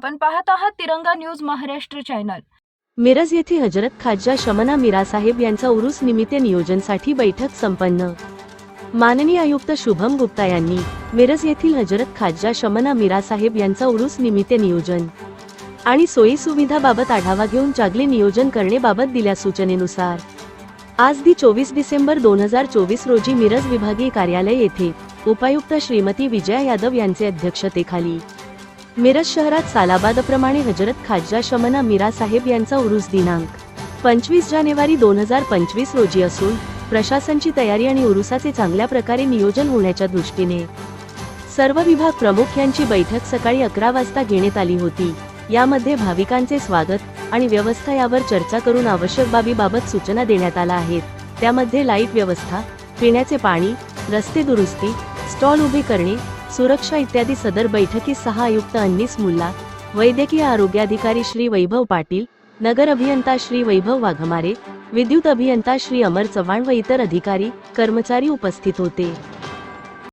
पाहत आहात तिरंगा न्यूज महाराष्ट्र चॅनल. मिरज येथे हजरत खाज्जा शमना मीरासाहेब यांचा उरुस निमित्त नियोजनसाठी बैठक संपन्न. माननीय आयुक्त शुभम गुप्ता यांनी मिरज येथील हजरत खाज्जा शमना मीरासाहेब यांचा उरुस निमित्त नियोजन आणि सोयी सुविधाबाबत आढावा घेऊन चांगले नियोजन करण्याबाबत दिल्या सूचनेनुसार. आज दि चोवीस डिसेंबर दोन हजार चोवीस रोजी मिरज विभागीय कार्यालय येथे उपायुक्त श्रीमती विजया यादव यांचे अध्यक्षतेखाली मिरज शहरात सालाबादप्रमाणे हजरत खाज्जा शमना मीरा साहेब यांचा उरुस दिनांक पंचवीस जानेवारी दोन हजार पंचवीस रोजी असून प्रशासनची तयारी आणि उरुसाचे चांगल्या प्रकारे नियोजन होण्याच्या दृष्टीने. सर्व विभाग प्रमुख यांची बैठक सकाळी अकरा वाजता घेण्यात आली होती. यामध्ये भाविकांचे स्वागत आणि व्यवस्था यावर चर्चा करून आवश्यक बाबीबाबत सूचना देण्यात आल्या आहेत. त्यामध्ये लाइट व्यवस्था पिण्याचे पाणी रस्ते दुरुस्ती स्टॉल उभे करणे सुरक्षा इत्यादी सदर बैठकीस सहा आयुक्त अन्नीस मुल्ला वैद्यकीय आरोग्याधिकारी श्री वैभव पाटील नगर अभियंता श्री वैभव वाघमारे विद्युत अभियंता श्री अमर चव्हाण व इतर अधिकारी कर्मचारी उपस्थित होते.